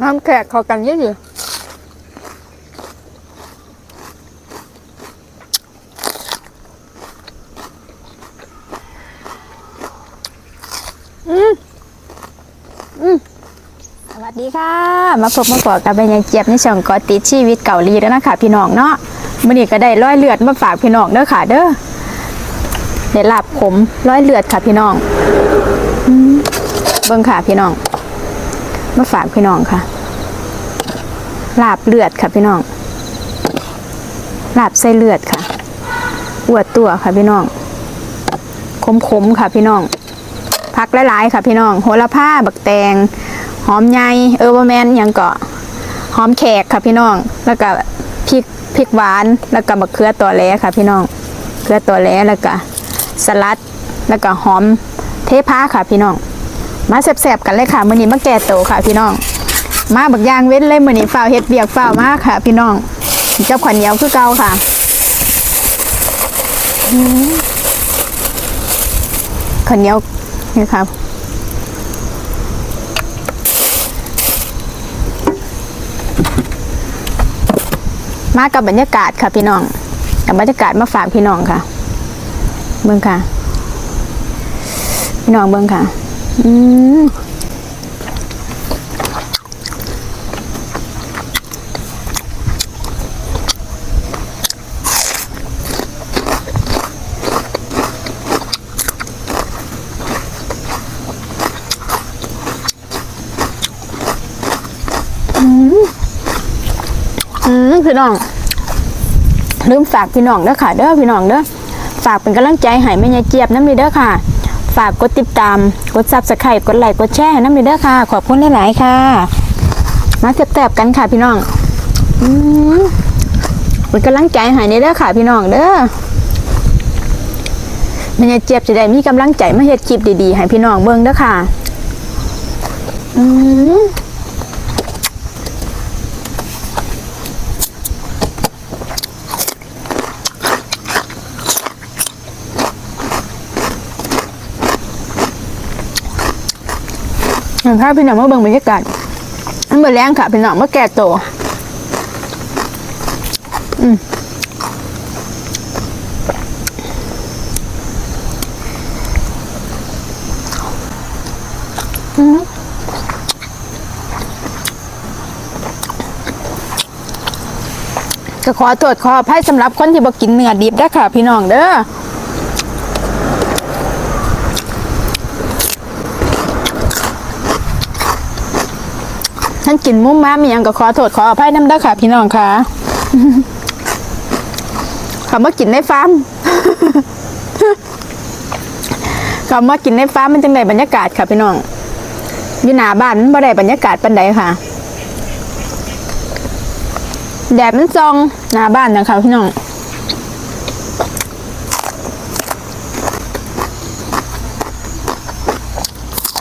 ห้ามแขกเขากันเยอะอยู่อืมอืมสวัสดีค่ะ มาพบมาพอกับแม่ยังเจี๊ยบในช่องกอติดชีวิตเกาหลีแล้วนะคะพี่น้องเนาะมื้อนี้ก็ได้ร้อยเลือดมาฝากพี่น้องเด้อค่ะ เด้อได้ลาบขมร้อยเลือดค่ะพี่น้องเบิ่งค่ะพี่น้อง มาฝากพี่น้องค่ะ ลาบเลือดค่ะพี่น้อง ลาบไส้เลือดค่ะอวดตัวค่ะพี่น้อง ขมๆค่ะพี่น้อง ผักหลายๆค่ะพี่น้อง โหระพาบักแตง หอมใหญ่เออร์บแมนยังเกาะ หอมแขกค่ะพี่น้อง แล้วก็พริกพริกหวาน แล้วก็มะเขือตัวแหลค่ะพี่น้องเขือตัวแหลแล้วก็สลัด แล้วก็หอมเทพาค่ะพี่น้อง มาแซ่บๆกันเลยค่ะมื้อนี้มาแก่โตค่ะพี่น้อง มาบักยางเว้นเลยมื้อนี้ฝ้าวเฮ็ดเบียกฝ้าวมาค่ะ พี่น้องเจ้าขวัญเหนียวคือเก่าค่ะข้าวเหนียวนี่ค่ะมากับบรรยากาศค่ะพี่น้องกับบรรยากาศมาฝากพี่น้องค่ะ เบิ้งค่ะ พี่น้องเบิ้งค่ะ อืมอืมพี่น้องลืมฝากพี่น้องเด้อค่ะ เด้อพี่น้องเด้อฝากเป็นกำลังใจให้แม่ยายเจี๊ยบน้ำมีเด้อค่ะ ฝากกดติดตาม กดซับสไครต์กดไลค์ กดแชร์ให้น้ำมีเด้อค่ะ ขอบคุณหลายๆค่ะ มาแซ่บๆกันค่ะพี่น้องอืมเป็นกำลังใจให้ในเด้อค่ะพี่น้องเด้อแม่ยายเจี๊ยบจะได้มีกำลังใจมาเฮ็ดคลิปดีๆ ให้พี่น้องเบิ่งเด้อค่ะ อืม ภาพพี่น้องมาเบิ่งบรรยากาศมันเบิ่งแรงค่ะพี่น้องเมาแก่โตวอืมอืมก็ขอโทษขออภัยสำหรับคนที่บ่กินเนื้อดิบนะค่ะ พี่น้องเด้อ ท่านกินมุ้มม้ามีหยังก็ขอโทษขออภัยน้ำด้ค่ะ พี่น้องค่ะคำว่ากินในฟาร์มคำว่ากินในฟาร์มมันจังไดบรรยากาศค่ะพี่น้องอยู่หน้าบ้านมันบ่ได้บรรยากาศปานใดค่ะ แดดมันซองหน้าบ้านนะคะพี่น้อง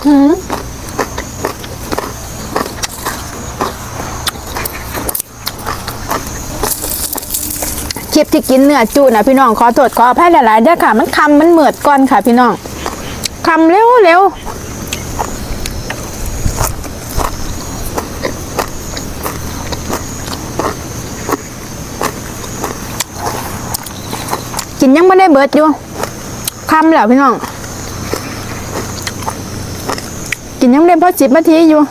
หืม คลิป ที่กินเนื้อจูนะพี่น้องขอโทษขออภัยหลายๆด้อค่ะ มันคำมันเหมือดก่อนค่ะ พี่น้องคำเร็วเร็วกินยังไม่ได้เบิดอยู่คำแล้วพี่น้อง กินยังไม่ได้พอสิบนาทีอยู่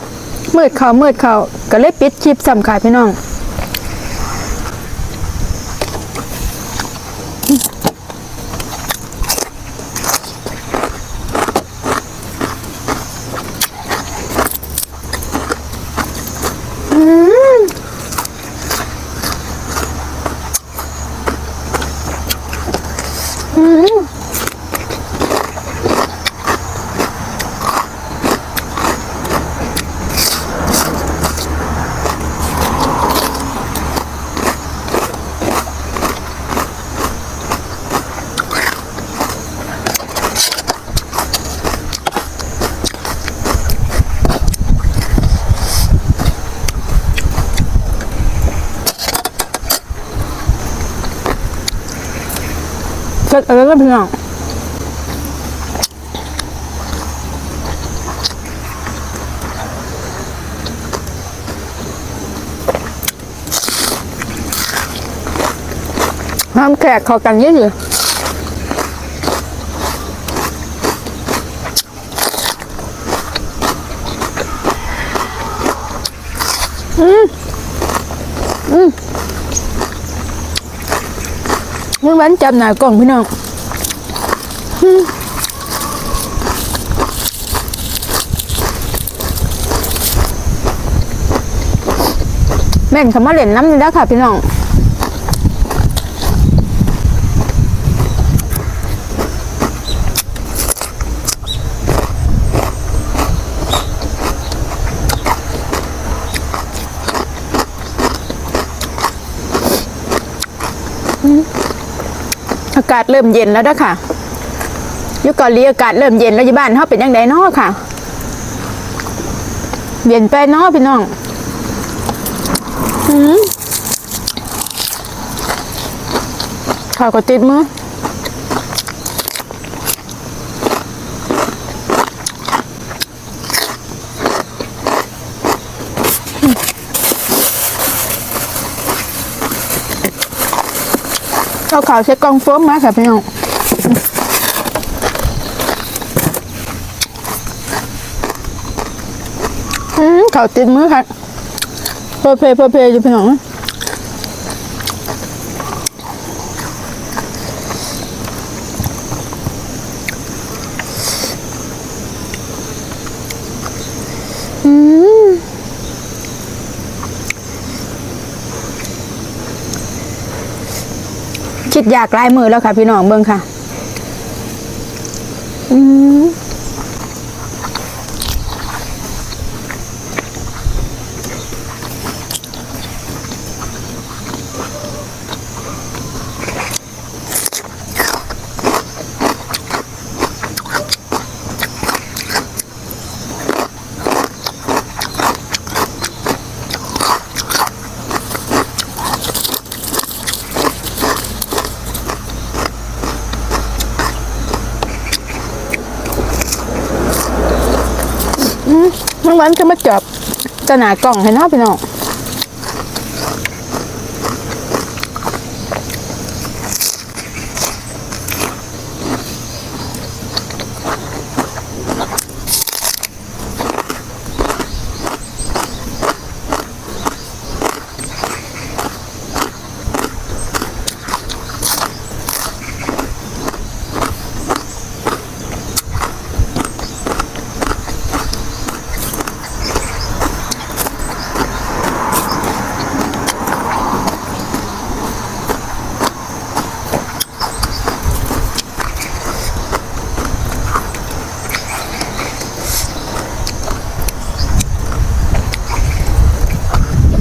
มืดเขามืดเขาก็เลยปิดคลิปสำคัญพี่น้อง ผ็ดอะไรก็พี่น้องห้ามแขกขอกันเยอะอยู่อืม มันหวานจับหน้ากล่องพี่น้องอืมแม่นเขามาเล่นน้ำนี่แล้วค่ะพี่น้อง อากาศเริ่มเย็นแล้วด้ค่ะยุคเกาหลีอากาศเริ่มเย็นแล้วที่บ้านเขาเป็นยังไงเนาะค่ะ เย็นไปเนาะพี่น้องอืมข้าวก็ติดมือ เอาข่าวใช้กล้องโฟมมาค่ะพี่น้องอืมเขาติดมือค่ะเพอเพเพอเพอยู่พี่น้อง คิดอยากลายมือแล้วค่ะ พี่น้องเบิ่งค่ะ อืม น้องวันจะมาจับจะหนากล่องให้น้องพี่น้อง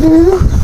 Tschüss.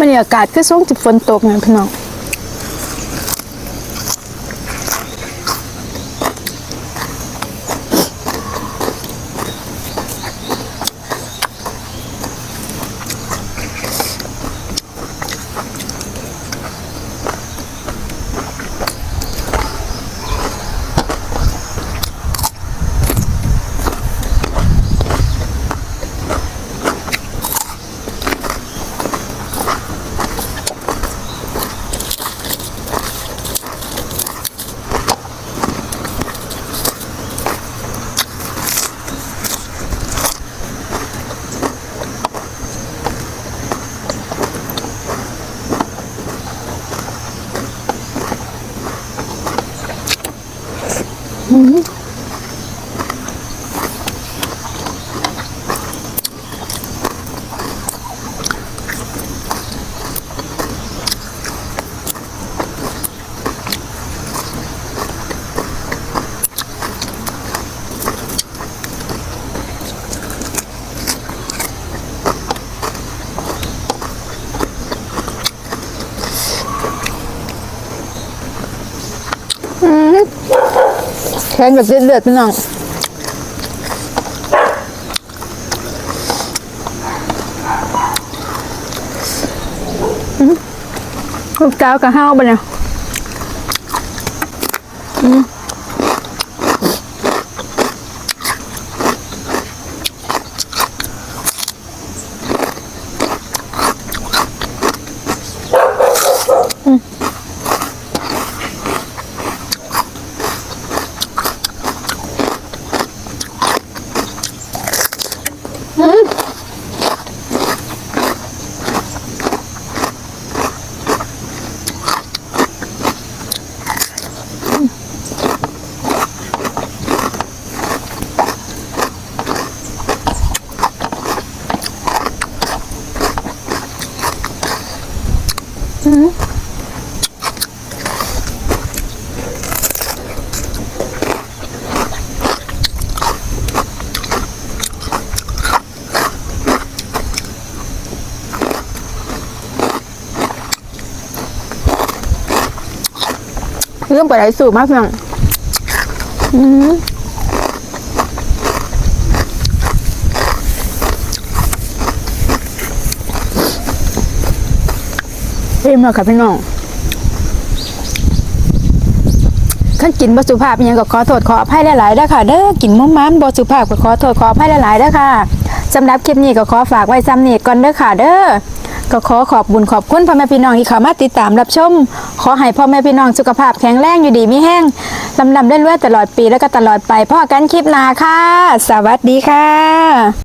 บรรยากาศคือช่งจิฝนตกไงพี่น้อง Uhum. ข็งกับเลือดๆพี่น้องลูกเจ้ากับห้าวไปเนี่ยอืม เรื่องปลาไหลสูบมากพี่น้องอืมเอ็มแล้วค่ะพี่น้องขั้นกินบสุภาพยังก็ขอโทษขออภัยหลายๆด้อค่ะ เด้อกินมุ้มม้ามบสุภาพก็ขอโทษขออภัยหลายๆด้อค่ะสำหรับคลิปนี้ก็ขอฝากไว้ซ้ำนี้ก่อนเด้อค่ะ เด้อ ก็ขอขอบบุญขอบคุณพ่อแม่พี่น้องที่เข้ามาติดตามรับชม ขอให้พ่อแม่พี่น้องสุขภาพแข็งแรงอยู่ดีมีแห้งลำลำเรื่อยๆตลอดปีแล้วก็ตลอดไปพ่อกันคลิปหน้าค่ะ สวัสดีค่ะ